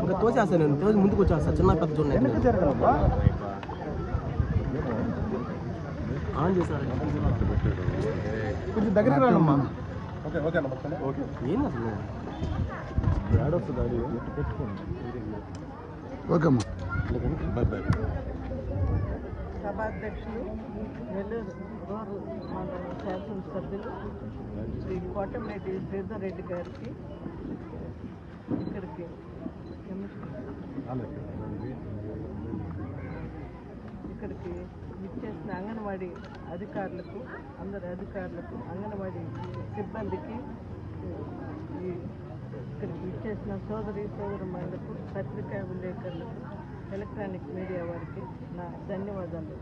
ఇంకా తోసేస్తాను నేను. తోసి ముందుకు వచ్చేస్తా. చిన్న పెద్ద చూడండి ఆన్ చేశారు. కొంచెం దగ్గరికి రానమ్మా ఏంది అసలు ఓకే. అమ్మా సభాధ్యక్షులు నెల్లూరు సభ్యులు. శ్రీ కోటమిరెడ్డి శ్రీధర్ రెడ్డి గారికి ఇక్కడికి ఇక్కడికి ఇచ్చేసిన అంగన్వాడీ అధికారులకు అందరి అధికారులకు అంగన్వాడీ సిబ్బందికి ఈ ఇక్కడికి ఇచ్చేసిన సోదరి సోదరులకు పత్రికా విలేకరులకు ఎలక్ట్రానిక్ మీడియా వారికి నా ధన్యవాదాలు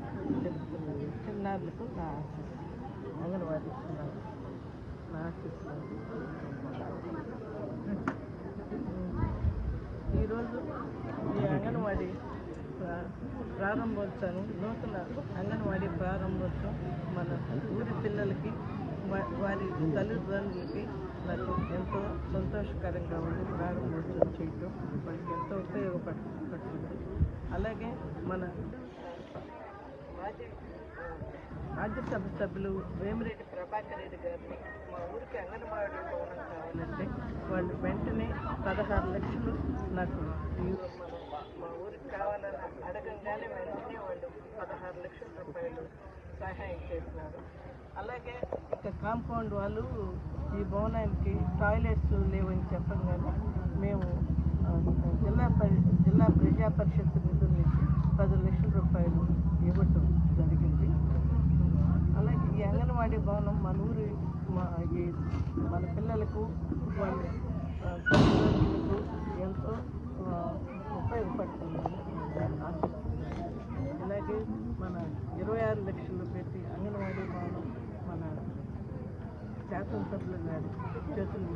తెలుపుతున్నాను. చిన్నారులకు నా అంగన్వాడీ ఈరోజు ఈ అంగన్వాడీ ప్రారంభోత్సవం నూతన అంగన్వాడీ ప్రారంభోత్సవం మన ఊరి పిల్లలకి వారి తల్లిదండ్రులకి నాకు ఎంతో సంతోషకరంగా ఉంది. ప్రారంభోత్సవం చేయటం వాళ్ళకి ఎంతో ఉపయోగపడుతుంది. అలాగే మన మాజీ రాజ్యసభ సభ్యులు వేమిరెడ్డి ప్రభాకర్ రెడ్డి గారిని మా ఊరికి అంగన్వాడీ భవనం కావాలంటే వాళ్ళు వెంటనే పదహారు లక్షలు నాకు మా ఊరికి కావాలని అడగంగానే వెంటనే వాళ్ళు పదహారు లక్షల రూపాయలు సహాయం చేసినారు అలాగే ఇంకా కాంపౌండ్ వాళ్ళు ఈ భవనానికి టాయిలెట్స్ లేవని చెప్పగానే మేము జిల్లా పరి జిల్లా ప్రజా పరిషత్ నిధుల నుంచి పది లక్షల రూపాయలు ఇవ్వటం జరిగింది అలాగే ఈ అంగన్వాడీ భవనం మన ఊరి మా- ఈ మన పిల్లలకు వాళ్ళ ఎంతో ఉపయోగపడుతుంది అలాగే మన ఇరవై ఆరు లక్షలు పెట్టి అంగన్వాడీ భవనం మన శాసనసభ్యులు గారి చేతులు